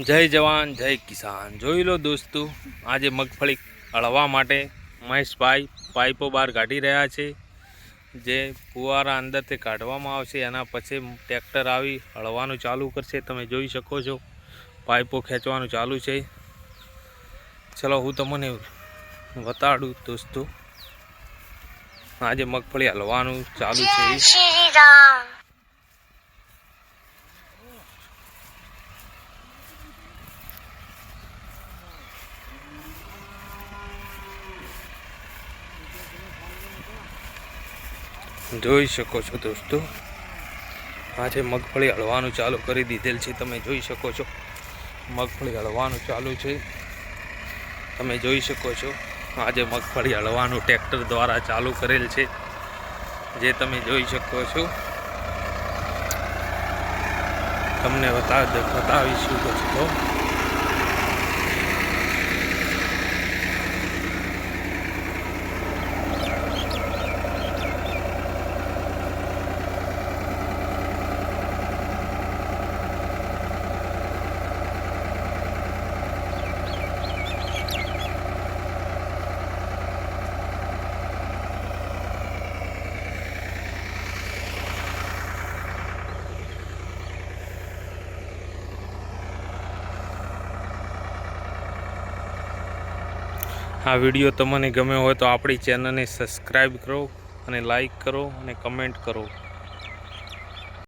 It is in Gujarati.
જય જવાન, જય કિસાન. જોઈ લો દોસ્તો, આજે મગફળી અળવા માટે મહેશભાઈ પાઇપો બહાર કાઢી રહ્યા છે. જે ફુવારા અંદરથી કાઢવામાં આવશે, એના પછી ટ્રેક્ટર આવી હળવાનું ચાલુ કરશે. તમે જોઈ શકો છો, પાઇપો ખેંચવાનું ચાલુ છે. ચલો, હું તમને બતાડું દોસ્તો. આજે મગફળી હલવાનું ચાલુ છે. જોઈ શકો છો દોસ્તો. આજે મગફળી હળવાનું ચાલુ કરી દીધેલ છે, તમે જોઈ શકો છો. મગફળી હળવાનું ચાલુ છે. તમે જોઈ શકો છો, આજે મગફળી હળવાનું ટ્રેક્ટર દ્વારા ચાલુ કરેલ છે. જે તમે જોઈ શકો છો. તમને બતા બતાવીશું દોસ્તો. આ વીડિયો તમને ગમ્યો હોય તો આપણી ચેનલને સબસ્ક્રાઈબ કરો અને લાઈક કરો અને કમેન્ટ કરો.